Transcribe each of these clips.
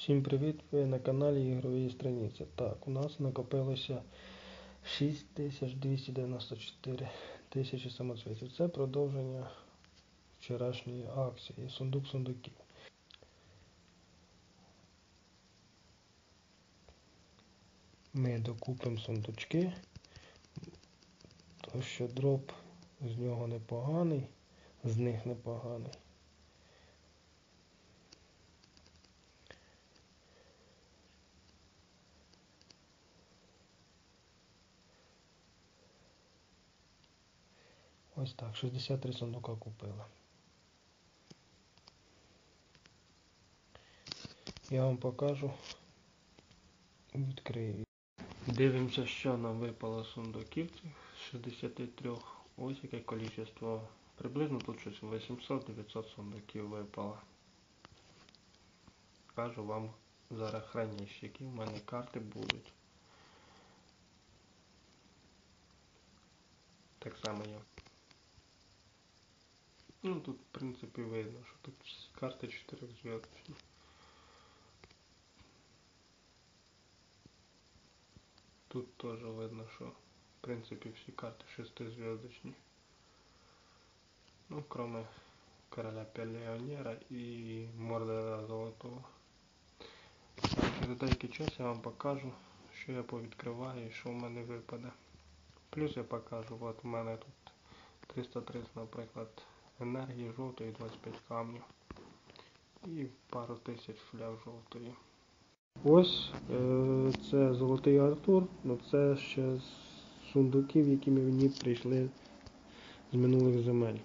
Всім привіт! Ви на каналі Ігрові Страниці. Так, у нас накопилося 6294 тисячі самоцвітів. Це продовження вчорашньої акції Сундук сундуків. Ми докупимо сундучки, то що дроп з нього непоганий, з них непоганий. Ось так, 63 сундука купила. Я вам покажу. Відкрию. Дивимося, що нам випало сундуків цих 63. Ось яке кількість. Приблизно тут щось 800-900 сундуків випало. Кажу вам зараз храніше, які в мене карти будуть. Так само як. Ну тут в принципі видно, що тут карти 4 зв'язочні. Тут теж видно, що в принципі всі карти шестизв'язочні. Ну, кроме короля Пелеонера і Мордера Золотого. Через деякий час я вам покажу, що я повідкриваю і що в мене випаде. Плюс я покажу, от у мене тут 330, наприклад, енергії жовтої 25 камнів і пару тисяч фляг жовтої. Ось е, це Золотий Артур, ну це ще з сундуків, які мені прийшли з минулих земель.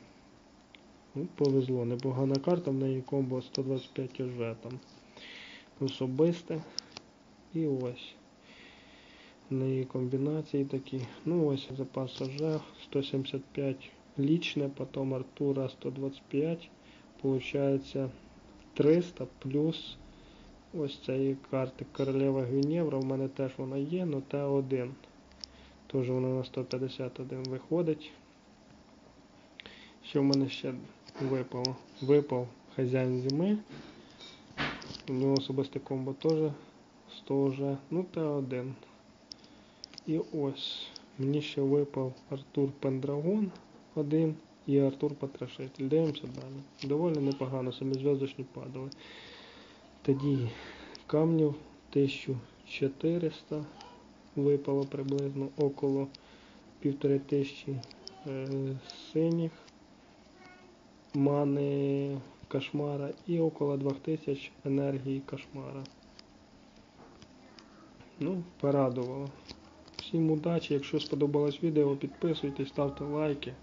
Ну, Повезло, непогана карта, в неї комбо 125 ОЖ там. Особисте. І ось. В неї комбінації такі. Ну ось запас ОЖ 175 лічне, потім Артура 125. Получається 300 плюс ось цієї карти Королева Гвінєвра. У мене теж вона є, але Т1. Теж вона на 151 виходить. Що в мене ще випало? Випав хазяїн зими. У нього особисте комбо теж 100 вже. Ну, Т1. І ось. Мені ще випав Артур Пендрагон 1 і Артур Потрошитель. Дивимося далі. Доволі непогано, самізв'язочні падали. Тоді камнів 1400 випало приблизно около півтори тисячі е, синіх мани кошмара і около 2000 енергії кошмара. Ну, порадувало. Всім удачі, якщо сподобалось відео, підписуйтесь, ставте лайки.